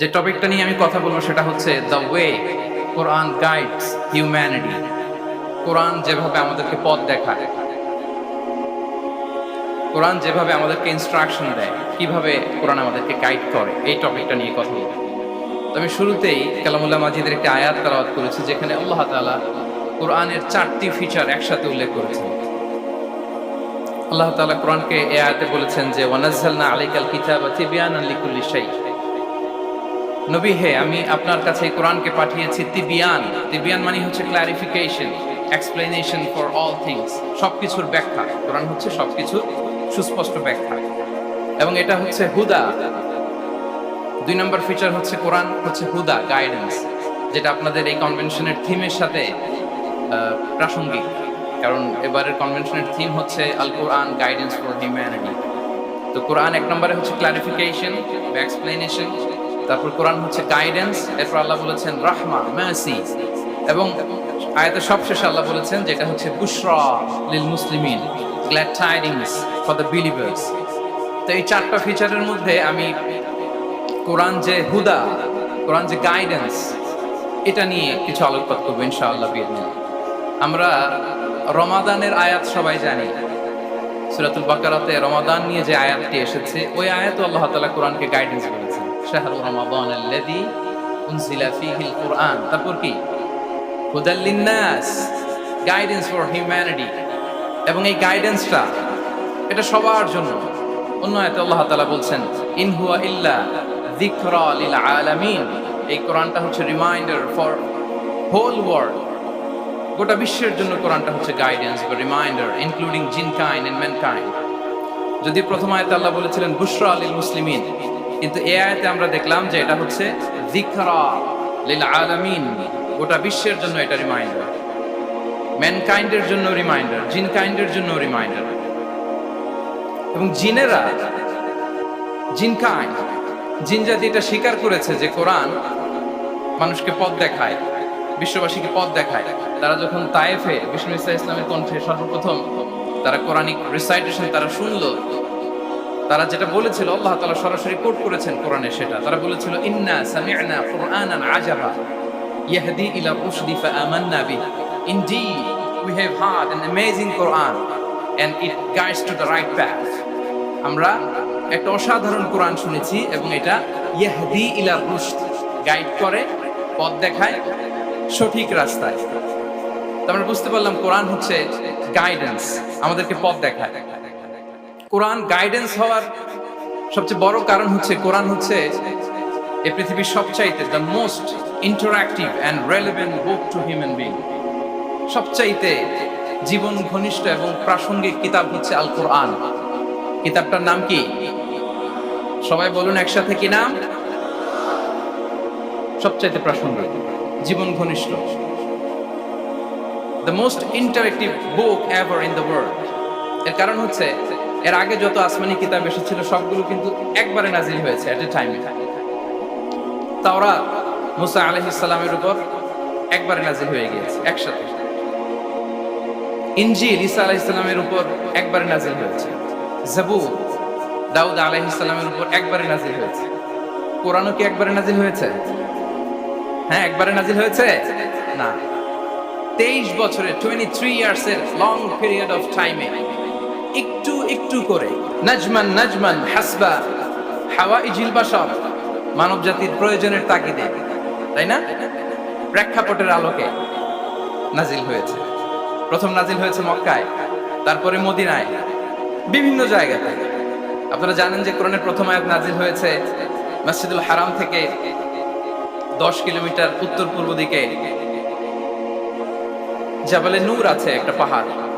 যে টপিকটা নিয়ে আমি কথা বলব সেটা হচ্ছে the way Quran guides humanity Quran যেভাবে আমাদেরকে পথ দেখায়। কোরআন যেভাবে আমাদেরকে ইনস্ট্রাকশন দেয়, কীভাবে কোরআন আমাদেরকে গাইড করে, এই টপিকটা নিয়ে কথা বলব। তো আমি শুরুতেই কালামুল্লাহ মাজিদের একটি আয়াত তালাওয়াত করেছি, যেখানে আল্লাহ তাআলা কোরআনের চারটি ফিচার একসাথে উল্লেখ করেছেন। আল্লাহ তালা কোরআনকে এ আয়াতে বলেছেন যে ওয়ানাজ্জালনা আলাইকাল কিতাবা তিবিয়ানান লিকুল্লি শাই। নবী হে, আমি আপনার কাছে এই কোরআনকে পাঠিয়েছি তিবিয়ান। তিবিয়ান মানে হচ্ছে clarification explanation for all things সবকিছুর ব্যাখ্যা। কোরআন হচ্ছে সবকিছুর সুস্পষ্ট ব্যাখ্যা। এবং এটা হচ্ছে হুদা। দুই নম্বর ফিচার হচ্ছে কোরআন, হচ্ছে হুদা গাইডেন্স যেটা আপনাদের এই কনভেনশনের থিমের সাথে প্রাসঙ্গিক। কারণ এবারের কনভেনশনের থিম হচ্ছে Al Quran guidance for humanity তো কোরআন এক নম্বরে হচ্ছে ক্লারিফিকেশন বা এক্সপ্লেনেশন তারপর কোরআন হচ্ছে গাইডেন্স এরপর আল্লাহ বলেছেন রাহমা মাসি এবং আয়াতের সবশেষে আল্লাহ বলেছেন যেটা হচ্ছে বুশরা লিল মুসলিমিন glad tidings for the believers তো এই চারটা ফিচারের মধ্যে আমি কোরআন যে হুদা, কোরআন যে গাইডেন্স এটা নিয়ে কিছু আলোকপাত করব ইনশাআল্লাহ আমরা রমাদানের আয়াত সবাই জানি। সুরাতুল বাকারাতে রমাদান নিয়ে যে আয়াতটি এসেছে, ওই আয়াত আল্লাহ তাআলা কোরআনকে গাইডেন্স বলেছেন শাহরু রমাদান আল্লাযী উনজিলা ফীহিল কোরআন তারপর কি? হুদাল লিন্নাস গাইডেন্স ফর হিউম্যানিটি এবং এই গাইডেন্সটা এটা সবার জন্য। অন্য আয়াতে আল্লাহ তাআলা বলছেন, ইন হুয়া ইল্লা যিকরা লিল আলামিন। এই কোরআনটা হচ্ছে রিমাইন্ডার ফর হোল ওয়ার্ল্ড গোটা বিশ্বের জন্য কোরআনটা হচ্ছে গাইডেন্স বা রিমাইন্ডার ইনক্লুডিং জিন কাইন এন্ড ম্যান কাইন যদি প্রথম আয়তে আল্লাহ বলেছিলেন, বুশরা আলিল মুসলিমিন। কিন্তু এ আয়তে আমরা দেখলাম যে এটা হচ্ছে আলামিন। গোটা বিশ্বের জন্য এটা রিমাইন্ডার ম্যানকাইন্ডের জন্য রিমাইন্ডার জিন কাইন্ডের জন্য রিমাইন্ডার এবং জিনেরা জিন কাইন্ড জিন জাতি এটা স্বীকার করেছে যে কোরআন মানুষকে পথ দেখায়, বিশ্ববাসীকে পথ দেখায়। তারা যখন তায়েফে, বিষ্ণু ইসা ইসলামের কণ্ঠে সর্বপ্রথম তারা কোরআনিক রিসাইটেশন তারা শুনলো তারা যেটা বলেছিল, আল্লাহ তাআলা সরাসরি কোট করেছেন কোরআনে সেটা। তারা বলেছিল, ইন্না সামি'না কুরআনান আজাবা, ইয়াহদি ইলা রুশদি ফাআমান্না বিহি। Indeed we have heard an amazing Quran and it guides to the right path আমরা একটা অসাধারণ কোরআন শুনেছি এবং এটা ইয়াহদি ইলা রুশদ গাইড করে, পথ দেখায়, সঠিক রাস্তায়। আমরা বুঝতে পারলাম কোরআন হচ্ছে গাইডেন্স আমাদেরকে পথ দেখায়। কোরআন গাইডেন্স হওয়ার সবচেয়ে বড় কারণ হচ্ছে, কোরআন হচ্ছে এই পৃথিবীর সবচাইতে the most interactive and relevant book to human being সবচাইতে জীবন ঘনিষ্ঠ এবং প্রাসঙ্গিক কিতাব হচ্ছে আল কোরআন কিতাবটার নাম কি? সবাই বলুন একসাথে কি নাম? সবচাইতে প্রাসঙ্গিক, জীবন ঘনিষ্ঠ। The most interactive book ever in the world এর কারণ হচ্ছে এর আগে যত আসমানি কিতাব এসেছিল, সবগুলো কিন্তু একবারে নাজিল হয়েছে এট এ টাইমে তাওরা মুসা আলহিসাল্লামের উপর একবারে নাজিল হয়ে গিয়েছে, একসাথে। ইনজিল ঈসা আলাইহিসসালামের উপর একবারে নাজিল হয়েছে। জাবুর দাউদ আলাইহিসসালামের উপর একবারে নাজিল হয়েছে। কোরআনও কি একবারে নাজিল হয়েছে? হ্যাঁ একবারে নাজিল হয়েছে? না। তেইশ বছরের টোয়েন্টি থ্রি ইয়ার্স এর লং পিরিয়ড অফ টাইমে একটু করে। নাজমান নাজমান, হাসবা। হাওয়া ইজিল বাসব মানব জাতির প্রয়োজনের তাগিদে। তাই না? প্রেক্ষাপটের আলোকে নাজিল হয়েছে। প্রথম নাজিল হয়েছে মক্কায়, তারপরে মদিনায়, বিভিন্ন জায়গাতে। আপনারা জানেন যে কোরআনের প্রথম আয়াত নাজিল হয়েছে মসজিদুল হারাম থেকে দশ কিলোমিটার উত্তর পূর্ব দিকে। জাবালে নূর আছে একটা পাহাড়।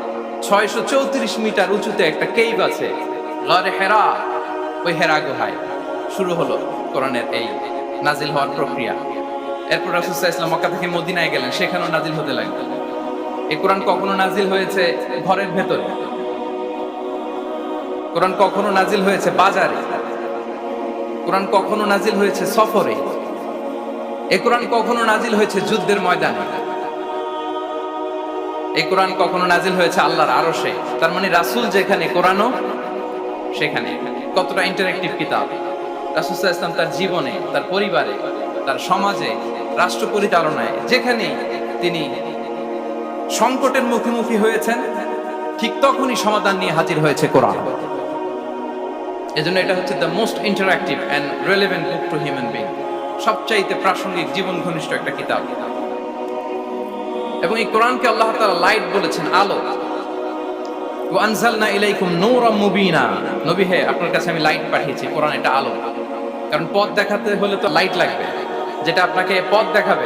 ছয়শো চৌত্রিশ মিটার উঁচুতে একটা কেইব আছে গরে হেরা। ওই হেরা গুহায়। শুরু হলো কোরআনের এই নাজিল হওয়ার প্রক্রিয়া। এরপর রাসুসাহ ইসলাম মক্কা থেকে মদিনায় গেলেন, সেখানেও নাজিল হতে লাগল। এই কোরআন কখনো নাজিল হয়েছে ঘরের ভেতরে? কোরআন কখনো নাজিল হয়েছে বাজারে? কোরআন কখনো নাজিল হয়েছে সফরে? এ কোরআন কখনো নাজিল হয়েছে যুদ্ধের ময়দানে? এই কোরআন কখনো নাজিল হয়েছে আল্লাহর আরশে। তার মানে রাসূল যেখানে, কোরআনও সেখানে। কতটা ইন্টারেক্টিভ কিতাব। রাসুসাহ ইসলাম তার জীবনে, তার পরিবারে, তার সমাজে, রাষ্ট্র পরিচালনায়, যেখানে তিনি সংকটের মুখোমুখি হয়েছেন, ঠিক তখনই সমাধান নিয়ে হাজির হয়েছে কোরআন। এজন্য এটা হচ্ছে the most interactive and relevant book to human being সবচাইতে প্রাসঙ্গিক, জীবন ঘনিষ্ঠ একটা কিতাব। এবং এই কোরআনকে আল্লাহ তাআলা লাইট বলেছেন, আলো। ও আনজালনা ইলাইকুম নূরাম মুবিনা। নবী হে, আপনার কাছে আমি লাইট পাঠিয়েছি, কোরআন এটা আলো। কারণ পথ দেখাতে হলে তো লাইট লাগবে, যেটা আপনাকে পথ দেখাবে।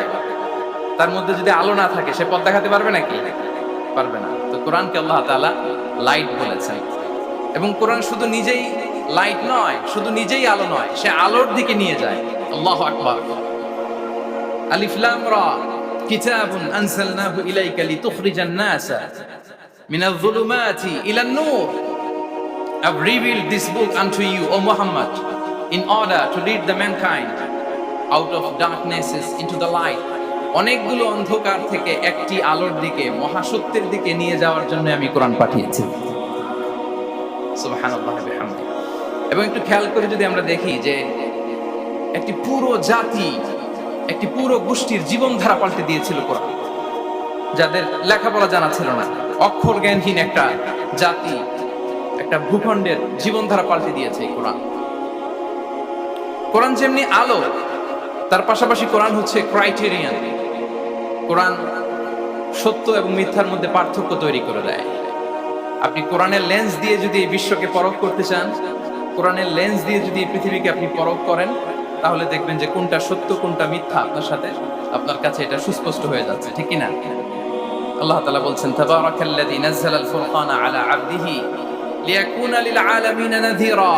তার মধ্যে যদি আলো না থাকে, সে পথ দেখাতে পারবে নাকি? পারবে না। তো কোরআনকে আল্লাহ তাআলা লাইট বলেছেন। এবং কোরআন শুধু নিজেই লাইট নয়, শুধু নিজেই আলো নয়, সে আলোর দিকে নিয়ে যায়। আল্লাহু আকবার। আলিফ লাম রা। কিতাবুন আনসালনাহু ইলাইকা লিতুখরিজান নাসা মিনাল যুলুমাতি ইলান নূর। I've revealed this book unto you, O Muhammad, in order to lead the mankind out of darknesses into the light. অনেকগুলো অন্ধকার থেকে একটি আলোর দিকে মহাসত্যের দিকে নিয়ে যাওয়ার জন্য আমি কোরআন পাঠিয়েছি। এবং একটু খেয়াল করে যদি আমরা দেখি যে একটি পুরো জাতি একটি পুরো গোষ্ঠীর জীবনধারা পাল্টে দিয়েছিল কোরআন। যাদের লেখাপড়া জানা ছিল না, অক্ষর জ্ঞানহীন একটা জাতি, একটা ভূখণ্ডের জীবনধারা পাল্টে দিয়েছে এই কোরআন। কোরআন যেমনি আলো, তার পাশাপাশি কোরআন হচ্ছে ক্রাইটেরিয়ান কোরআন সত্য এবং মিথ্যার মধ্যে পার্থক্য তৈরি করে দেয়। আপনি কোরআনের লেন্স দিয়ে যদি এই বিশ্বকে পরখ করতে চান, কোরআনের লেন্স দিয়ে যদি এই পৃথিবীকে আপনি পরখ করেন তাহলে দেখবেন যে কোনটা সত্য, কোনটা মিথ্যা আপনার সাথে আপনার কাছে এটা সুস্পষ্ট হয়ে যাচ্ছে, ঠিক না আল্লাহ তাআলা বলছেন আলা আলামিনা নাযীরা।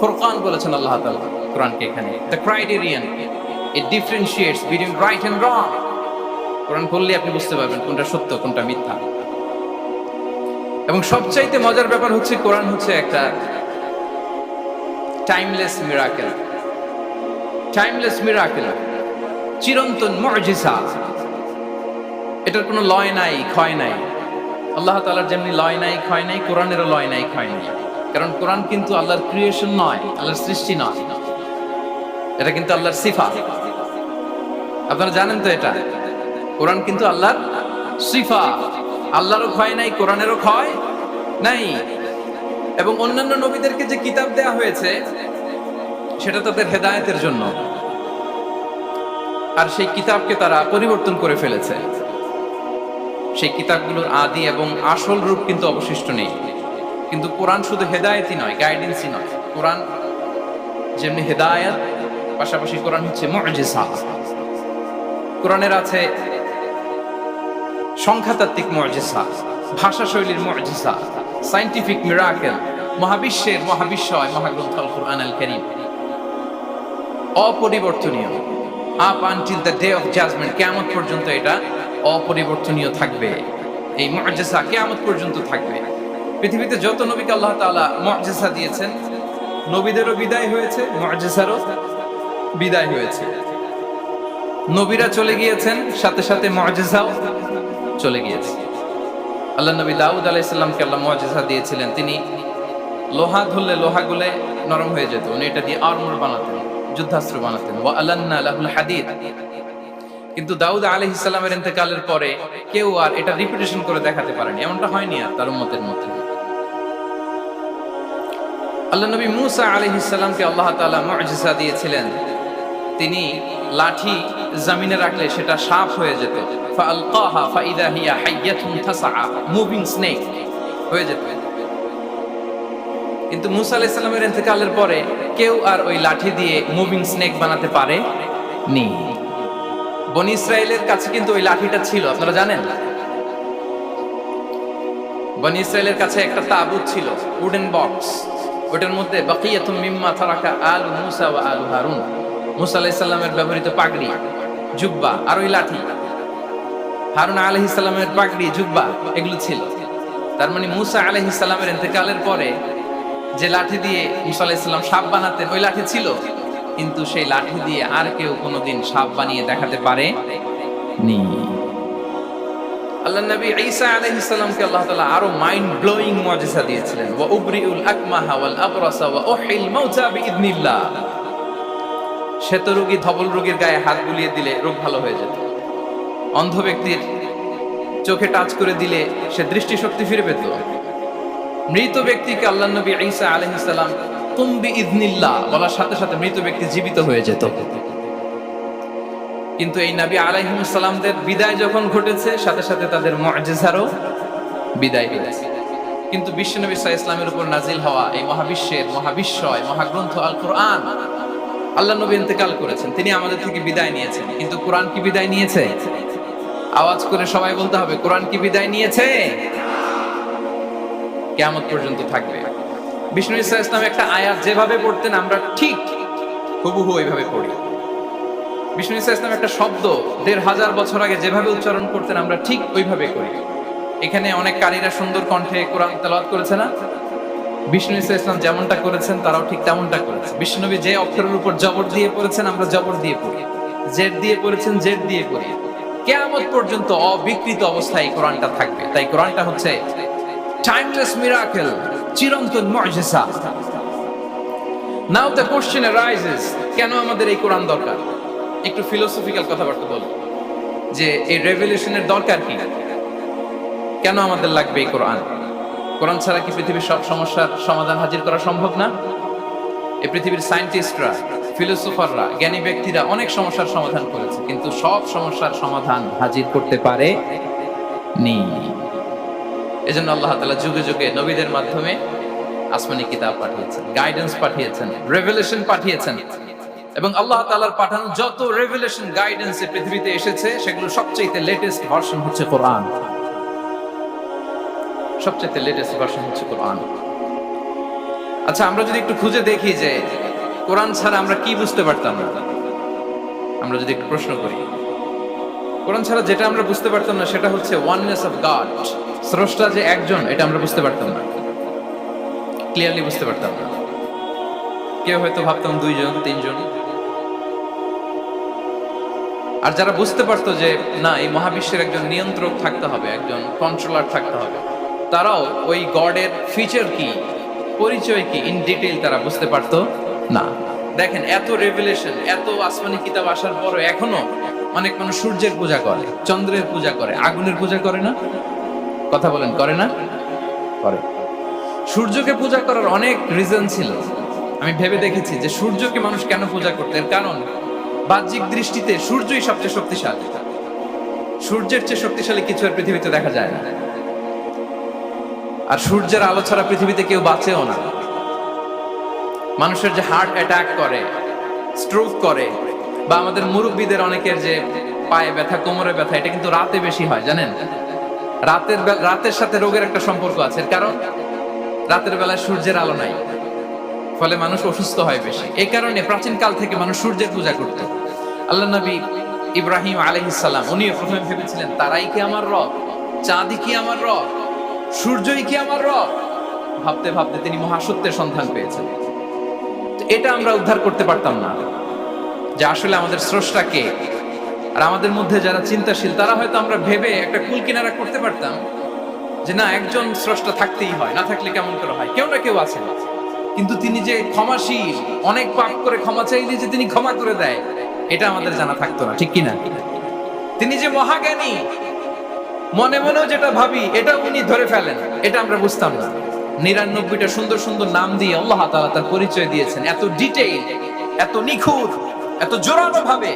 ফুরকান বলেছেন আল্লাহ তাআলা কোরআনকে এখানে। The criterion it differentiates between right and wrong Quran পড়লে আপনি বুঝতে পারবেন কোনটা সত্য, কোনটা মিথ্যা। এবং সবচাইতে মজার ব্যাপার হচ্ছে, কোরআন হচ্ছে একটা টাইমলেস মিরাকেল টাইমলেস মিরাকেল চিরন্তন মর্জিসা এটার কোনো লয় নাই, ক্ষয় নাই। আল্লাহ তালার যেমনি লয় নাই, ক্ষয় নাই, কোরআনেরও লয় নাই, ক্ষয় নাই। কারণ কোরআন কিন্তু আল্লাহর ক্রিয়েশন নয়, আল্লাহর সৃষ্টি নয়। এটা কিন্তু আল্লাহর সিফা আপনারা জানেন তো এটা? কোরআন কিন্তু আল্লাহর সিফা আল্লাহরও ক্ষয় নাই, কোরআনেরও ক্ষয় নাই। এবং অন্যান্য নবীদেরকে যে কিতাব দেয়া হয়েছে সেটা তাদের হেদায়েতের জন্য। আর সেই কিতাবকে তারা পরিবর্তন করে ফেলেছে। সেই কিতাবগুলোর আদি এবং আসল রূপ কিন্তু অবশিষ্ট নেই। কিন্তু কোরআন শুধু হেদায়েতই নয় গাইডেন্সই নয়। কোরআন যেমনি হেদায়ত, পাশাপাশি কোরআন হচ্ছে মুজিজা। কোরআনের আছে সংখ্যাতাত্ত্বিক মুজিজা ভাষা শৈলীর মুজিজা সায়েন্টিফিক মিরাকেল মহাবিশ্বের মহাবিশ্বয় মহাগ্রন্থ আল Quran Al Karim অপরিবর্তনীয়। Up until the day of judgement কেমন পর্যন্ত এটা অপরিবর্তনীয় থাকবে। এই মুজিজা কেমন পর্যন্ত থাকবে। পৃথিবীতে যত নবীকে আল্লাহ তাআলা মুজিজা দিয়েছেন, নবীদেরও বিদায় হয়েছে, মুজিজারও বিদায় হয়েছে। নবীরা চলে গিয়েছেন, সাথে সাথে মুজিজাও চলে গিয়েছে। আল্লাহ নবী দাউদ আলাইসাল্লামকে আল্লাহ মুজিজা দিয়েছিলেন। তিনি লোহা ধরলে লোহা গুলে নরম হয়ে যেত। উনি এটা দিয়ে আর্মর বানাতেন। যুদ্ধাস্ত্র বানাতেন। ওয়া আলান্না লাহুল হাদিদ। কিন্তু দাউদ আলহ ইসলামের ইন্তেকালের পরে কেউ আর এটা রিপিটেশন করে দেখাতে পারেনি। এমনটা হয়নি আর তার উম্মতের মধ্যে। আল্লাহ নবী মুসা আলহ ইসলামকে আল্লাহ তালা মুজিজা দিয়েছিলেন। তিনি লাঠি জমিনে রাখলে সেটা সাপ হয়ে যেত। ফালকাহা ফাইদা হিয়া হাইয়াতুন তাসআ, মুভিং স্নেক হয়ে যেত। কিন্তু মুসা আলাইহিস সালামের ইন্তেকালের পরে কেউ আর ওই লাঠি দিয়ে মুভিং স্নেক বানাতে পারে নি বনি ইসরায়েলের কাছে কিন্তু ওই লাঠিটা ছিল, আপনারা জানেন? বনি ইসরায়েলের কাছে একটা তাবুত ছিল উডেন বক্স ওটার মধ্যে বাকিয়াতুম মিম্মা তারাকা আলু মুসা ওয়া আলু হারুন। মুসা আলাইহিস ব্যবহৃত পাগড়ি, জুব্বা আর ওই লাঠি। হারুন আলাইহিস পাগড়ি, জুব্বা, এগুলো ছিল। তার মানে মুসা আলাইহিস সালামের ইন্তেকালের পরে যে লাঠি দিয়ে মুসা আলাইহিস সালাম সাপ বানাতেন, ওই লাঠি ছিল। কিন্তু সেই লাঠি দিয়ে আর কেউ কোনোদিন সাপ বানিয়ে দেখাতে পারে নি আল্লাহ নবী ঈসা আলাইহিস সালামকে আল্লাহ তাআলা আরও মাইন্ড ব্লোয়িং মুজিজা দিয়েছিলেন। ওয়া উবরিউল আকমাহা ওয়াল আবরাসা ওয়া উহিল মাউতা বিইذنিল্লাহ শ্বেত রোগী, ধবল রোগীর গায়ে হাত বুলিয়ে দিলে রোগ ভালো হয়ে যেত। অন্ধ ব্যক্তির চোখে টাচ করে দিলে সে দৃষ্টিশক্তি ফিরে পেত। মৃত ব্যক্তিকে আল্লাহ নবী ঈসা আলহিসাল্লাম তুম্বি ইদনিল্লাহ বলার সাথে সাথে মৃত ব্যক্তি জীবিত হয়ে যেত। কিন্তু এই নবী আলাইহিমসাল্লামদের বিদায় যখন ঘটেছে, সাথে সাথে তাদের মজেজারও বিদায় হয়েছে। কিন্তু বিশ্বনবী সাহা ইসলামের উপর নাজিল হওয়া এই মহাবিশ্বের, মহাবিশ্বয়, মহাগ্রন্থ আল কোরআন আল্লাহ নবী ইন্তেকাল করেছেন। তিনি আমাদের থেকে বিদায় নিয়েছেন। কিন্তু কোরআন কি বিদায় নিয়েছে? আওয়াজ করে সবাই বলতে হবে, কোরআন কি বিদায় নিয়েছে? কেমন পর্যন্ত থাকবে। বিষ্ণু ইসা ইসলাম একটা আয়াত, যেভাবে পড়তেন আমরা ঠিক হুবহু ওইভাবে পড়ি। বিষ্ণু ইসা ইসলাম একটা শব্দ, দেড় হাজার বছর আগে যেভাবে উচ্চারণ করতেন আমরা ঠিক ওইভাবে করি। এখানে অনেক কারীরা সুন্দর কণ্ঠে কোরআন তেলাওয়াত করেছে না? বিষ্ণু ইসা ইসলাম যেমনটা করেছেন, তারাও ঠিক তেমনটা করেছে। বিষ্ণুনবী যে অক্ষরের উপর জবর দিয়ে পড়েছেন, আমরা জবর দিয়ে পড়ি। জেড দিয়ে পড়েছেন জেড দিয়ে পড়ি। কেয়ামত পর্যন্ত অবিকৃত অবস্থায় কোরআনটা থাকবে। তাই কোরআনটা হচ্ছে টাইমলেস মিরাকেল চিরন্তন মুজিজা নাও দ্য কোশ্চেন অ্যারাইজেস কেন আমাদের এই কোরআন দরকার? একটু ফিলোসফিক্যাল কথাবার্তা বলি যে এই রেভলিউশনের দরকার কি? কেন আমাদের লাগবে এই কোরআন? কোরআন ছাড়া কি পৃথিবীর সব সমস্যার সমাধান হাজির করা সম্ভব না? এই পৃথিবীর সায়েন্টিস্টরা ফিলোসোফাররা জ্ঞানী ব্যক্তিরা অনেক সমস্যার সমাধান করেছে, কিন্তু সব সমস্যার সমাধান হাজির করতে পারে নি এজন্য আল্লাহ তাআলা যুগে যুগে নবীদের মাধ্যমে আসমানি কিতাব পাঠিয়েছেন গাইডেন্স পাঠিয়েছেন রেভেলেশন পাঠিয়েছেন। এবং আল্লাহ তাআলার পাঠানো যত রেভেলেশন গাইডেন্স পৃথিবীতে এসেছে, সেগুলো সবচেয়ে লেটেস্ট ভার্সন হচ্ছে কোরআন। সবচেয়ে লেটেস্ট ভার্সন হচ্ছে কোরআন। আচ্ছা আমরা যদি একটু খুঁজে দেখি যে কোরআন ছাড়া আমরা কি বুঝতে পারতাম না, আমরা যদি একটু প্রশ্ন করি। কোরআন ছাড়া যেটা আমরা বুঝতে পারতাম না, সেটা হচ্ছে ওয়াননেস অফ গড স্রষ্টা যে একজন, এটা আমরা বুঝতে পারতাম না। ক্লিয়ারলি বুঝতে পারতাম না। কেউ হয়তো ভাবতাম দুইজন, তিনজন। আর যারা বুঝতে পারতো যে, না, এই মহাবিশ্বের একজন নিয়ন্ত্রক থাকতে হবে, একজন কন্ট্রোলার থাকতে হবে, তারাও ওই গডের ফিচার কি, পরিচয় কি ইন ডিটেইল তারা বুঝতে পারতো না। দেখেন, এত রেভেলেশন এত আসমানি কিতাব আসার পরও এখনও অনেক মানুষ সূর্যের পূজা করে, চন্দ্রের পূজা করে, আগুনের পূজা করে না? কথা বলেন করে না? করে। সূর্যকে পূজা করার অনেক রিজন ছিল। আমি ভেবে দেখেছি যে সূর্যকে মানুষ কেন পূজা করতে কারণ বাহ্যিক দৃষ্টিতে সূর্যই সবচেয়ে শক্তিশালী। সূর্যের চেয়ে শক্তিশালী কিছু আর পৃথিবীতে দেখা যায় না। আর সূর্যের আলো ছাড়া পৃথিবীতে কেউ বাঁচেও না। মানুষের যে হার্ট অ্যাটাক করে স্ট্রোক করে বা আমাদের মুরব্বীদের অনেকের যে পায়ে ব্যথা কোমরে ব্যথা এটা কিন্তু রাতে বেশি হয় জানেন? রাতের রাতের সাথে রোগের একটা সম্পর্ক আছে। কারণ? রাতের বেলায় সূর্যের আলো নাই। ফলে মানুষ অসুস্থ হয় বেশি। এই কারণে প্রাচীন কাল থেকে মানুষ সূর্যের পূজা করত। আল্লাহ নবী ইব্রাহিম আলহিসাল্লাম উনিও প্রথমে ভেবেছিলেন, তারাই কি আমার রব? চাঁদই কি আমার রব? সূর্যই কি আমার রব? ভাবতে ভাবতে তিনি মহাসত্যের সন্ধান পেয়েছেন। এটা আমরা উদ্ধার করতে পারতাম না। যে আসলে আমাদের স্রষ্টাকে আর আমাদের মধ্যে যারা চিন্তাশীল, তারা হয়তো আমরা ভেবে একটা কুল কিনারা করতে পারতাম যে না, একজন স্রষ্টা থাকতেই হয়, না থাকলে কেমন করে হয়? কেউ না কেউ আছে কিন্তু তিনি যে ক্ষমাশীল, অনেক পাপ করে ক্ষমা চাইলে যে তিনি ক্ষমা করে দেয়, এটা আমাদের জানা থাকতো না, ঠিক কিনা? তিনি যে মহাজ্ঞানী, মনে মনেও যেটা ভাবি এটা উনি ধরে ফেলেন, এটা আমরা বুঝতাম না। নিরানব্বইটা সুন্দর সুন্দর নাম দিয়ে আল্লাহ তাআলা তার পরিচয় দিয়েছেন। এত ডিটেইল এত নিখুঁত, এত জোরালো ভাবে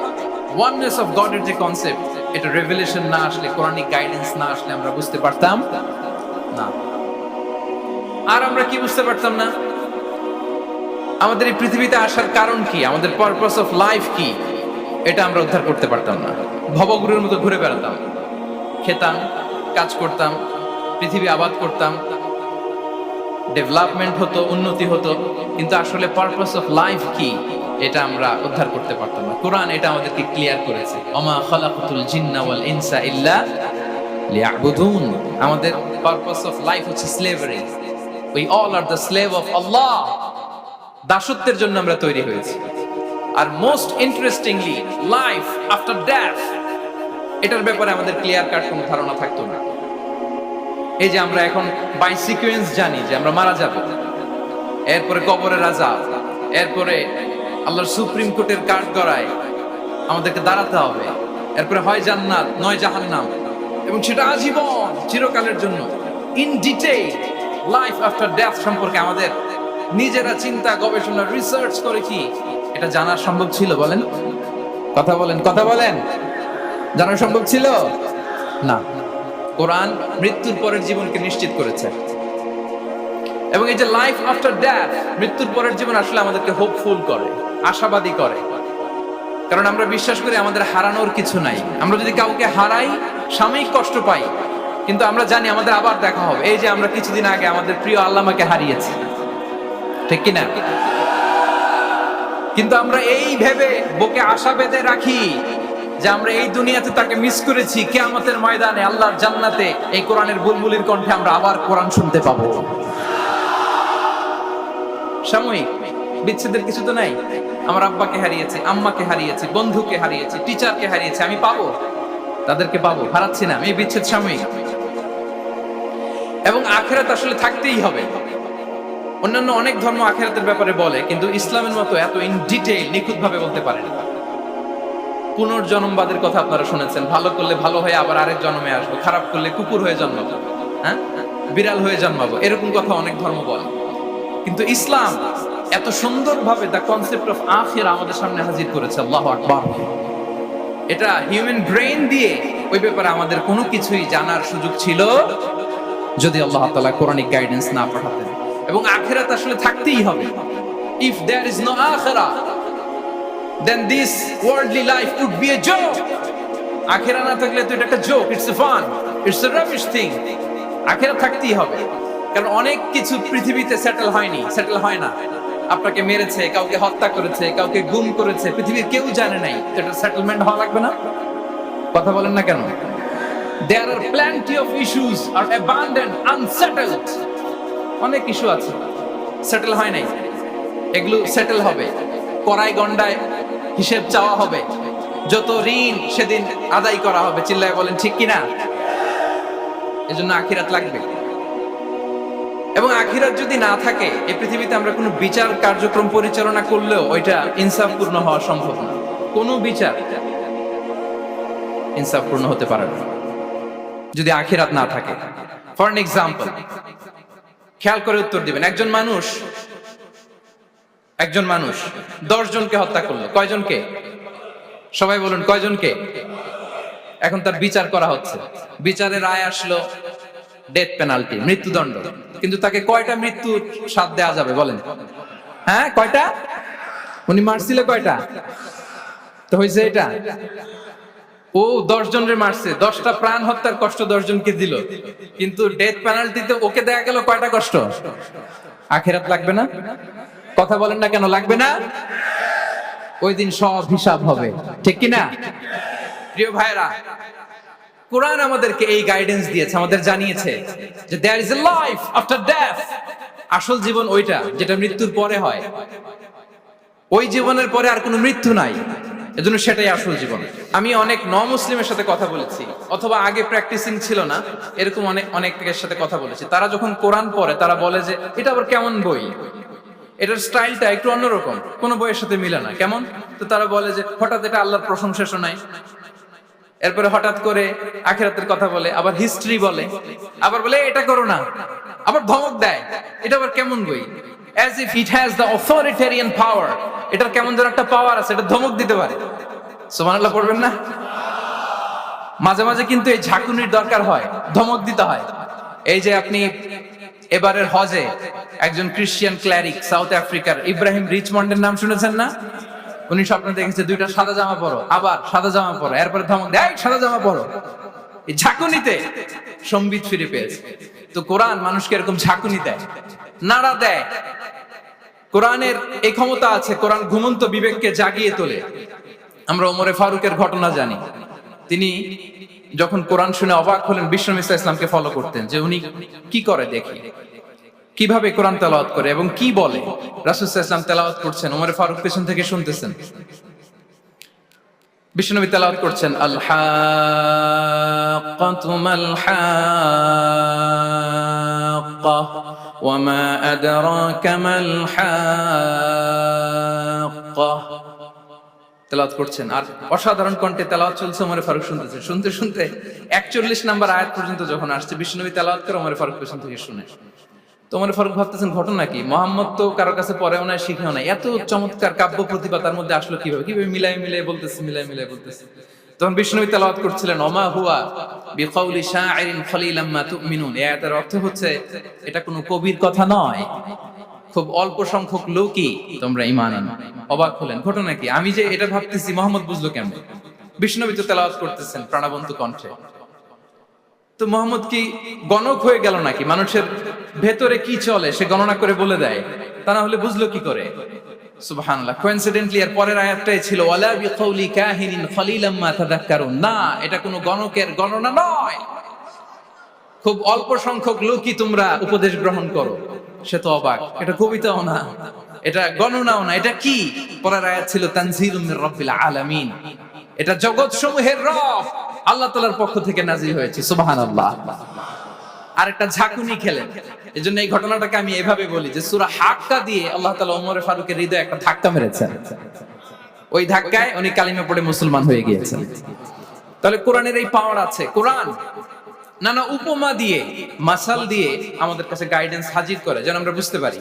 ওয়াননেস অফ গডের যে কনসেপ্ট এটা রেভেলেশন না আসলে কোরআনিক গাইডেন্স না আসলে আমরা বুঝতে পারতাম না। আর আমরা কি বুঝতে পারতাম না? আমাদের এই পৃথিবীতে আসার কারণ কি? আমাদের পারপাস অফ লাইফ কি? এটা আমরা উদ্ধার করতে পারতাম না। ভবগুরুর মতো ঘুরে বেড়াতাম। খেতাম, কাজ করতাম, পৃথিবী আবাদ করতাম। ডেভেলপমেন্ট হতো, উন্নতি হতো। কিন্তু আসলে পারপাস অফ লাইফ কি? এটা আমরা উদ্ধার করতে পারতাম না। কোরআন এটা আমাদেরকে ক্লিয়ার করেছে। অমা খালাকুতুল জিন্না ওয়াল ইনসা ইল্লা লিয়াবুদুন। আমাদের পারপাস অফ লাইফ হচ্ছে slavery we all are the slave of Allah দাসত্বের জন্য আমরা তৈরি হয়েছি। আর most interestingly life after death এটার ব্যাপারে আমাদের ক্লিয়ার কাট কোনো ধারণা থাকতো না। এই যে আমরা এখন বাই সিকুয়েন্স জানি যে আমরা মারা যাব। এরপরে কবরের রাজা। এরপরে আল্লাহর সুপ্রিম কোর্টের কাঠ গড়ায় আমাদেরকে দাঁড়াতে হবে। এরপরে হয় জান্নাত, নয় জাহান্নাম। এবং সেটা আজীবন, চিরকালের জন্য। In detail life after death সম্পর্কে আমাদের নিজেরা চিন্তা, গবেষণা রিসার্চ করে কি? এটা জানা সম্ভব ছিল বলেন? কথা বলেন কথা বলেন। জানা সম্ভব ছিল? না। কোরআন মৃত্যুর পরের জীবনকে নিশ্চিত করেছে। এবং এই যে লাইফ আফটার ডেথ মৃত্যুর পরের জীবন আসলে আমাদেরকে হোপফুল করে, আশাবাদী করে। কারণ আমরা বিশ্বাস করি আমাদের হারানোর কিছু নাই। আমরা যদি কাউকে হারাই, সাময়িক কষ্ট পাই, কিন্তু আমরা জানি আমাদের আবার দেখা হবে। এই যে আমরা কিছুদিন আগে আমাদের প্রিয় আল্লামাকে হারিয়েছি। ঠিক কিনা? কিন্তু আমরা এই ভেবে বুকে আশা বেঁধে রাখি যে আমরা এই দুনিয়াতে তাকে মিস করেছি। কে কেয়ামতের ময়দানে আল্লাহর জান্নাতে এই কোরআনের বুলবুলির কণ্ঠে আমরা আবার কোরআন শুনতে পাবো। সাময়িক। বিচ্ছেদের কিছু তো নাই। আমার আব্বাকে হারিয়েছি, আম্মাকে হারিয়েছি, বন্ধুকে হারিয়েছি, টিচারকে হারিয়েছি, আমি পাবো। তাদেরকে পাবো, হারাচ্ছি না এই বিচ্ছেদ সাময়িক। এবং আখেরাত আসলে থাকতেই হবে। অন্যান্য অনেক ধর্ম আখেরাতের ব্যাপারে বলে, কিন্তু ইসলামের মতো এত ইন ডিটেইল নিখুঁত ভাবে বলতে পারে না। পুনর্জন্মবাদের কথা আপনারা শুনেছেন, ভালো করলে ভালো হয়ে আবার আরেক জন্মে আসব, খারাপ করলে কুকুর হয়ে জন্মাবো হ্যাঁ? বিড়াল হয়ে জন্মাবো, এরকম কথা অনেক ধর্ম বলে। কিন্তু ইসলাম এত সুন্দরভাবে দ্য কনসেপ্ট অফ আখির আমাদের সামনে হাজির করেছে, আল্লাহ আকবার। এটা হিউম্যান ব্রেইন দিয়ে ওই ব্যাপারে আমাদের কোনো কিছুই জানার সুযোগ ছিল যদি আল্লাহ তাআলা কোরআনিক গাইডেন্স না পাঠাতেন। এবং আখিরাত আসলে থাকতেই হবে। If there is no আখিরা then this worldly life would be a joke আখিরা না থাকলে তো এটা একটা joke it's a fun it's a rubbish thing আখিরা থাকতেই হবে। কারণ অনেক কিছু পৃথিবীতে সেটেল হয়নি সেটেল হয় না। আপনাকে মেরেছে, কাউকে হত্যা করেছে, কাউকে গুম করেছে, পৃথিবীর কেউ জানে নাই এটা সেটেলমেন্ট হওয়া লাগবে না। কথা বলেন না কেন? There are plenty of issues are abundant unsettled অনেক ইস্যু আছে। সেটেল হয় নাই। এগুলো সেটেল হবে। কড়াই গন্ডায় হিসেব চাওয়া হবে। যত ঋণ সেদিন আদায় করা হবে। চিল্লায় বলেন, ঠিক কিনা? এজন্য আখিরাত লাগবে। এবং আখিরাত যদি না থাকে এই পৃথিবীতে আমরা কোনো বিচার কার্যক্রম পরিচালনা করলেও ওইটা ইনসাফপূর্ণ হওয়া সম্ভব না। কোনো বিচার ইনসাফপূর্ণ হতে পারে না। যদি আখিরাত না থাকে। ফর এন এক্সাম্পল খেয়াল করে উত্তর দিবেন। একজন মানুষ একজন মানুষ দশ জনকে হত্যা করল। কয়জনকে? সবাই বলুন, কয়জনকে? এখন তার বিচার করা হচ্ছে। বিচারের রায় আসলো ডেথ পেনাল্টি মৃত্যুদণ্ড। কিন্তু তাকে কয়টা মৃত্যু সাথ দেওয়া যাবে, বলেন? হ্যাঁ কয়টা? উনি মারছিল কয়টা? তো হয়েছে এটা। ও, দশ জনের মারছে। দশটা প্রাণ হত্যার কষ্ট দশ জনকে দিল। কিন্তু ডেথ পেনাল্টিতে ওকে দেয়া গেল কয়টা কষ্ট? আখেরাত লাগবে না? কথা বলেন না কেন, লাগবে না? ওই দিন সব হিসাব হবে। ঠিক কি না প্রিয় ভাইরা কোরআন আমাদেরকে এই গাইডেন্স দিয়েছে, আমাদের জানিয়েছে যে there is a life after death আসল জীবন ওইটা, যেটা মৃত্যুর পরে হয়। ওই জীবনের পরে আর কোনো মৃত্যু নাই। এজন্য সেটাই আসল জীবন। আমি অনেক ন মুসলিমের সাথে কথা বলেছি, অথবা আগে প্র্যাকটিসিং ছিল না, এরকম অনেক অনেকের সাথে কথা বলেছি। তারা যখন কোরআন পড়ে, তারা বলে যে, এটা আবার কেমন বই? এটার স্টাইলটা একটু অন্যরকম, কোনো বইয়ের সাথে মিলে না। কেমন? তো তারা বলে যে, হঠাৎ এটা আল্লাহর প্রশংসা শোনায়। এরপরে হঠাৎ করে আখেরাতের কথা বলে, আবার হিস্ট্রি বলে, আবার বলে এটা করো না। আবার ধমক দেয়, এটা আবার কেমন বই as if it has the authoritarian power এটার কেমন যেন একটা পাওয়ার আছে, এটা ধমক দিতে পারে। সুবহানাল্লাহ, পড়বেন না? মাঝে মাঝে কিন্তু এই ঝাঁকুনির দরকার হয়, ধমক দিতে হয়। এই যে আপনি এবারের হজে একজন ক্রিশ্চিয়ান ক্ল্যারিক সাউথ আফ্রিকার ইব্রাহিম রিচমন্ডের নাম শুনেছেন না? উনি স্বপ্নে দেখেছে, দুইটা সাদা জামা পরো, আবার সাদা জামা পরো, এরপরে ধমক দেয় সাদা জামা পরো। এই ঝাঁকুনিতে সম্বিত ফিরে পেয়েছে। তো কোরআন মানুষকে এরকম ঝাঁকুনি দেয়, নাড়া দেয়। কোরআনের এই ক্ষমতা আছে, কোরআন ঘুমন্ত বিবেককে জাগিয়ে তোলে। আমরা ওমরে ফারুকের ঘটনা জানি। তিনি যখন কোরআন শুনে অবাক হলেন মিশ্রা ইসলামকে ফলো করতেন যে উনি কি করে দেখি। কিভাবে কোরআন তেলাওয়াত করে এবং কি বলে রাসুল ইসলাম তেলাওয়াত করছেন ওমরে ফারুক পেছন থেকে শুনতেছেন বিষ্ণুনবী তেলাওয়াত করছেন আল্লাহ وما أدراك ما الحاقة তেলাওয়াত করছেন আর অসাধারণ কণ্ঠে তেলাওয়াত চলছে ওমর ফারুক শুনতেছে শুনতে শুনতে একচল্লিশ নাম্বার আয়াত পর্যন্ত যখন আসছে বিষ্ণুনবী তেলাওয়াত করে ওমর ফারুক পেছন থেকে শুনে তো ওমর ফারুক ভাবতেছেন ঘটনা কি? মোহাম্মদ তো কারও কাছে পড়েও নাই, শিখেও নাই। এত চমৎকার কাব্য প্রতিভা তার মধ্যে আসলো কীভাবে? কীভাবে মিলাই মিলাই বলতেছে, মিলাই মিলাই বলতেছে। তখন বিষ্ণুবী তেলাওয়াত করছিলেন ওমা হুয়া বিকাউলি অর্থ হচ্ছে, এটা কোনো কবির কথা নয়। খুব অল্প সংখ্যক লোকই তোমরা ইমান অবাক হলেন, ঘটনা কি? আমি যে এটা ভাবতেছি, মোহাম্মদ বুঝলো কেমন? বিষ্ণবী তো তেলাওয়াত করতেছেন প্রাণবন্ত কণ্ঠে। তো মোহাম্মদ কি গণক হয়ে গেল নাকি? মানুষের ভেতরে কি চলে, সে গণনা করে বলে দেয়। তা না হলে বুঝলো কি করে? পরের আয়াতটাই ছিল গণকের গণনা নয়। খুব অল্প সংখ্যক লোকই তোমরা উপদেশ গ্রহণ করো। সে তো অবাক, এটা কবিতাও না, এটা গণনাও না, এটা কি? পরের আয়াত ছিল, তানজিলুম আলামিন। এটা জগৎ সমূহের রব। আল্লাহ তাআলার পক্ষ থেকে নাজিল হয়েছে, সুবহানাল্লাহ। আর একটা ঝাঁকুনি খেলেন। এই জন্য এই ঘটনাটাকে আমি এভাবে বলি যে সুরা হাক্কা দিয়ে আল্লাহ তাআলা ওমর ফারুকের হৃদয়ে একটা ধাক্কা মেরেছেন। ওই ধাক্কায় উনি কালিমা পড়ে মুসলমান হয়ে গিয়েছেন। তাহলে কোরআনের এই পাওয়ার আছে। কোরআন নানা উপমা দিয়ে, মাসাল দিয়ে আমাদের কাছে গাইডেন্স হাজির করে, যেন আমরা বুঝতে পারি।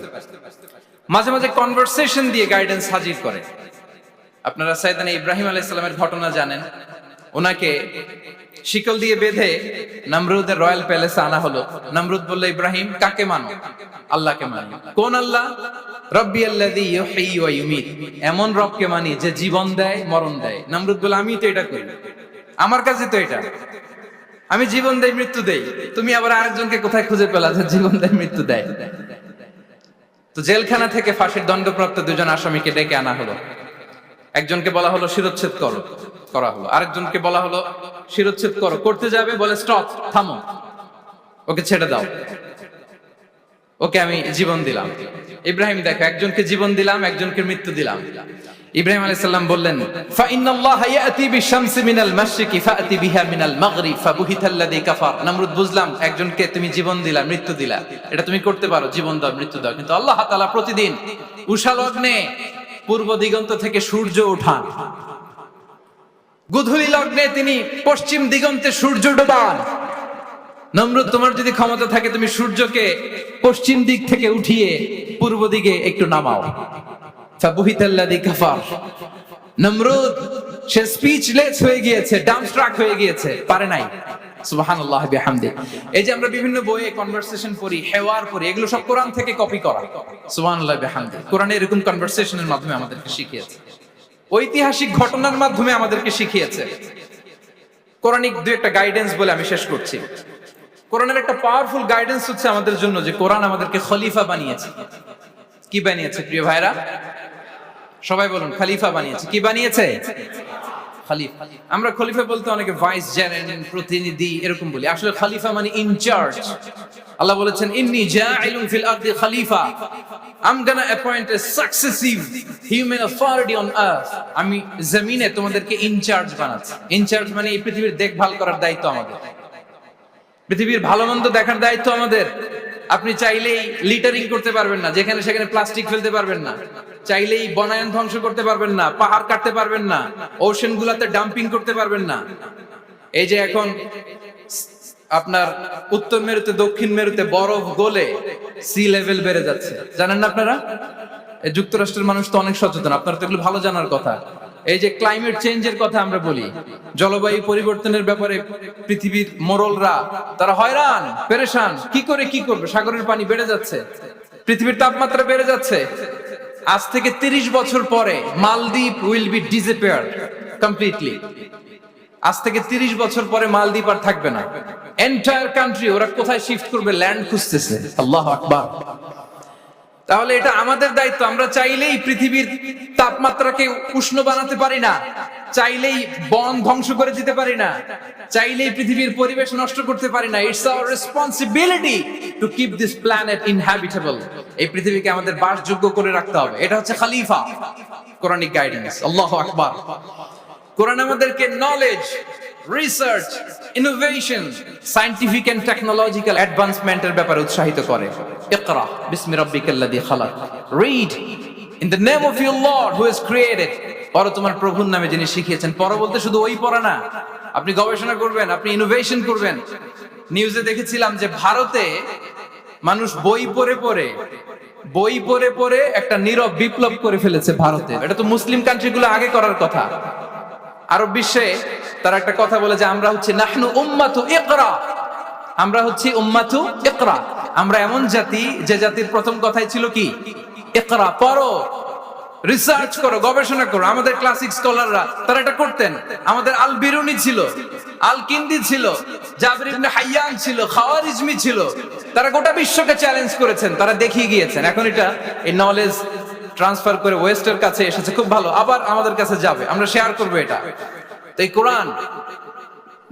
মাঝে মাঝে কনভারসেশন দিয়ে গাইডেন্স হাজির করে। আপনারা সাইদানা ইব্রাহিম আলাইসালামের ঘটনা জানেন। ওনাকে শিকল দিয়ে বেঁধে নমরুদের রয়্যাল প্যালেসে আনা হলো। নমরুদ বলল, ইব্রাহিম, কাকে মানো? আল্লাহকে মানি। কোন আল্লাহ? রব্বি এমন রবকে মানি যে জীবন দেয়, মরণ দেয়। নমরুদ আমি তো এটা করি আমার কাছে তো এটা। আমি জীবন দেই, মৃত্যু দেই। তুমি আবার আরেকজনকে কোথায় খুঁজে পেলা যে জীবন দেয়, মৃত্যু দেয়? তো জেলখানা থেকে ফাঁসির দণ্ডপ্রাপ্ত দুজন আসামিকে ডেকে আনা হলো। একজনকে বলা হলো, শিরোচ্ছেদ করো। করা হলো। আরেকজনকে বলা হলো, শিরোচ্ছেদ করো। করতে যাবে, বলে স্টপ থামো। ওকে ছেড়ে দাও। ওকে আমি জীবন দিলাম। ইব্রাহিম, দেখো, একজনকে জীবন দিলাম, একজনকে মৃত্যু দিলাম। ইব্রাহিম আলাইহিস সালাম বললেন ফা ইন্নাল্লাহা ইয়াতি বিশ-শামসি মিনাল মাশরিকি, ফাআতি বিহা মিনাল মাগরিব ফাবুহিতাল্লাযী কাফার। নমরুদ, বুঝলাম, একজনকে তুমি জীবন দিলা, মৃত্যু দিলা। এটা তুমি করতে পারো, জীবন দাও, মৃত্যু দাও। কিন্তু আল্লাহ তাআলা প্রতিদিন উষা লগ্নে পূর্ব দিগন্ত থেকে সূর্য ওঠান। গুধুলি লগ্নে তিনি পশ্চিম দিগন্তে সূর্য ডোবান নমরুদ, তোমার যদি ক্ষমতা থাকে, তুমি সূর্যকে পশ্চিম দিক থেকে উঠিয়ে পূর্ব দিকে একটু নামাও। সে স্পিচলেস হয়ে গিয়েছে ডামস্ট্রাক হয়ে গিয়েছে, পারে নাই। এই যে আমরা বিভিন্ন বইয়ে কনভারসেশন পড়ি, হেওয়ার পড়ি, এগুলো সব কোরআন থেকে কপি করা। সুবহানাল্লাহ, বিহামদি। এরকম কনভারসেশনের মাধ্যমে আমাদেরকে শিখিয়েছে। ঐতিহাসিক ঘটনার মাধ্যমে আমাদেরকে শিখিয়েছে। কোরআনিক দু একটা গাইডেন্স বলে আমি শেষ করছি। কোরআনের একটা পাওয়ারফুল গাইডেন্স হচ্ছে আমাদের জন্য যে কোরআন আমাদেরকে খলিফা বানিয়েছে। কি বানিয়েছে প্রিয় ভাইরা? সবাই বলুন, খলিফা বানিয়েছে। কি বানিয়েছে? খলিফা। আমরা খলিফা বলতে অনেকে ভাইস জেনারেল প্রতিনিধি, এরকম বলি। আসলে খলিফা মানে ইনচার্জ আল্লাহ বলেছেন, ইন্নি জাইলুন ফিল আরদি খলিফা। I am appoint a successive human authority on earth আমি জমিনে তোমাদেরকে ইনচার্জ বানাচ্ছি। ইনচার্জ মানে এই পৃথিবীর দেখভাল করার দায়িত্ব আমাদের। পৃথিবীর ভালো মন্দ দেখার দায়িত্ব আমাদের। আপনি চাইলেই লিটারিং করতে পারবেন না, যেখানে সেখানে প্লাস্টিক ফেলতে পারবেন না। চাইলেই বনায়ন ধ্বংস করতে পারবেন না, পাহাড় কাটতে পারবেন না ওশন গুলাতে ডাম্পিং করতে পারবেন না। এই যে এখন আপনার উত্তর মেরুতে, দক্ষিণ মেরুতে বরফ গলে সি লেভেল বেড়ে যাচ্ছে। জানেন না আপনারা? যুক্তরাষ্ট্রের মানুষ তো অনেক সচেতন, আপনারা তো এগুলো ভালো জানার কথা। এই যে ক্লাইমেট চেঞ্জের কথা আমরা বলি, জলবায়ু পরিবর্তনের ব্যাপারে পৃথিবীর মোরলরা, তারা হয়রান, পেরেশান, কি করে কি করবে? সাগরের পানি বেড়ে যাচ্ছে, পৃথিবীর তাপমাত্রা বেড়ে যাচ্ছে। আজ থেকে তিরিশ বছর পরে Maldives will be disappear completely আজ থেকে তিরিশ বছর পরে মালদ্বীপ আর থাকবে না। এন্টায়ার কান্ট্রি ওরা কোথায় শিফট করবে? ল্যান্ড খুঁজতেছে। আল্লাহ আকবার। তাহলে এটা আমাদের দায়িত্ব। আমরা চাইলেই পৃথিবীর তাপমাত্রাকে উষ্ণ বানাতে পারি না। চাইলেই বন ধ্বংস করে দিতে পারি না। চাইলেই পৃথিবীর পরিবেশ নষ্ট করতে পারি না। It's our responsibility to keep this planet inhabitable এই পৃথিবীকে আমাদের বাসযোগ্য করে রাখতে হবে। এটা হচ্ছে খালিফা। কোরআনিক গাইডেন্স আল্লাহ আকবার। কোরআন আমাদেরকে knowledge research innovation scientific and technological অ্যাডভান্সমেন্টের ব্যাপারে উৎসাহিত করে। ইকরা, বিসমি রাব্বিকাল্লাযী খালাক। Read in the name of your lord who has created পড়ো তোমার প্রভুর নামে যিনি শিখিয়েছেন। পড়ো বলতে শুধু ওই পড়া না। আপনি গবেষণা করবেন, আপনি ইনোভেশন করবেন। নিউজে দেখেছিলাম যে ভারতে মানুষ বই পড়ে পড়ে, বই পড়ে পড়ে একটা নীরব বিপ্লব করে ফেলেছে ভারতে। এটা তো মুসলিম কান্ট্রিগুলো আগে করার কথা। আরব বিশ্বে তারা একটা কথা বলে যে আমরা হচ্ছে নাহনু উম্মাতু ইকরা। আমরা হচ্ছে উম্মাতু ইকরা। আমরা এমন জাতি, যে জাতির প্রথম কথাই ছিল কি? ইকরা। পড়ো রিসার্চ করো, গবেষণা করো। আমাদের ক্লাসিক স্কলাররা তারা এটা করতেন। আমাদের আল বিরুনি ছিল আল কিন্দি ছিল, জাবির ইবনে হাইয়ান ছিল, খাওয়ারিজমি ছিল। তারা গোটা বিশ্বকে চ্যালেঞ্জ করেছেন, তারা দেখিয়ে গিয়েছেন। এখন এটা এই নলেজ ট্রান্সফার করে ওয়েস্টের কাছে এসেছে। খুব ভালো। আবার আমাদের কাছে যাবে। আমরা শেয়ার করব এটা। তো এই কোরআন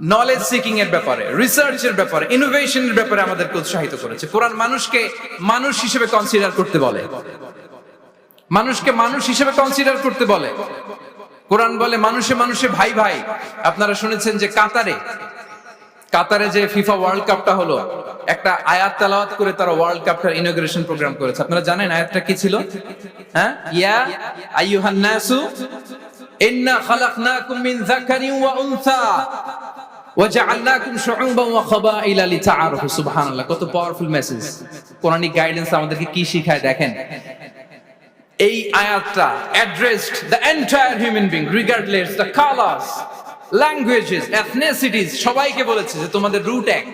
নলেজ সিকিং এর ব্যাপারে রিসার্চের ব্যাপারে ইনোভেশনের ব্যাপারে আমাদেরকে উৎসাহিত করেছে। কোরআন মানুষকে মানুষ হিসেবে কনসিডার করতে বলে। মানুষকে মানুষ হিসেবে কনসিডার করতে বলে। কোরআন বলে মানুষে মানুষে ভাই ভাই। আপনারা শুনেছেন যে কাতারে কাতারে যে ফিফা ওয়ার্ল্ড কাপটা হলো, একটা আয়াত তেলাওয়াত করে তারা ওয়ার্ল্ড কাপটার ইনোগ্রেশন প্রোগ্রাম করেছে। আপনারা জানেন আয়াতটা কি ছিল? হ্যাঁ? ইয়া আইয়ুহান নাসু কত পাওয়ারফুল মেসেজ গাইডেন্স আমাদেরকে কি শিখায় দেখেন? এই দ্য সবাইকে বলেছে যে তোমাদের রুট এক।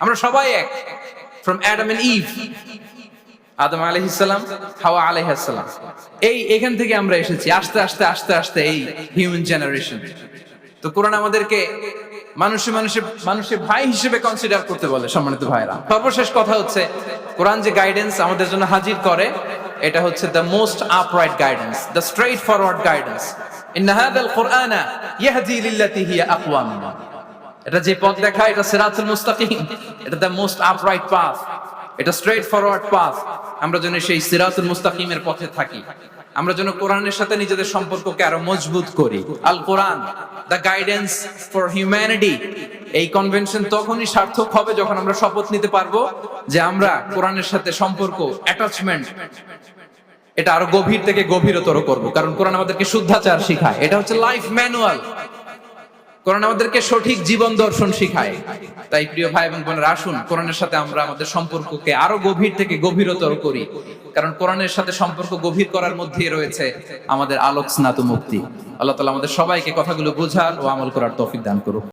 আমরা সবাই এক ফ্রম অ্যাডাম ইভ আদম আলাইহিসসালাম হাওয়া আলাইহিসসালাম এই এখান থেকে আমরা এসেছি, আস্তে আস্তে আস্তে আস্তে এই হিউম্যান জেনারেশন তো কোরআন আমাদেরকে মানুষে মানুষে মানুষের ভাই হিসেবে কনসিডার করতে বলে, সম্মানিত ভাইরা সর্বশেষ কথা হচ্ছে, কোরআন যে গাইডেন্স আমাদের জন্য হাজির করে, এটা হচ্ছে the most upright guidance the straight forward guidance in হাদাল কোরআনা ইয়াহদি লিল্লাতি হিয়া আকওয়াম। এটা যে পথ দেখায়, এটা সিরাতুল মুস্তাকিম। এটা দ্য মোস্ট আপরাইট পাথ এটা স্ট্রেট ফরওয়ার্ড পাথ আমরা যেন সেই সিরাতুল মুস্তাকিমের পথে থাকি। আমরা যেন কোরআনের সাথে নিজেদের সম্পর্ককে আরও মজবুত করি। Al Quran, the guidance for humanity. এই কনভেনশন তখনই সার্থক হবে যখন আমরা শপথ নিতে পারব যে আমরা কোরআনের সাথে সম্পর্ক অ্যাটাচমেন্ট এটা আরও গভীর থেকে গভীরতর করব। কারণ কোরআন আমাদেরকে শুদ্ধাচার শিখায়। এটা হচ্ছে লাইফ ম্যানুয়াল কোরআন আমাদেরকে সঠিক জীবন দর্শন শিখায়। তাই প্রিয় ভাই এবং বোনেরা, আসুন কোরআনের সাথে আমরা আমাদের সম্পর্ককে আরও গভীর থেকে গভীরতর করি। কারণ কোরআনের সাথে সম্পর্ক গভীর করার মধ্যে রয়েছে আমাদের আলোক স্নাত মুক্তি আল্লাহ তালা আমাদের সবাইকে কথাগুলো বোঝার ও আমল করার তৌফিক দান করুক।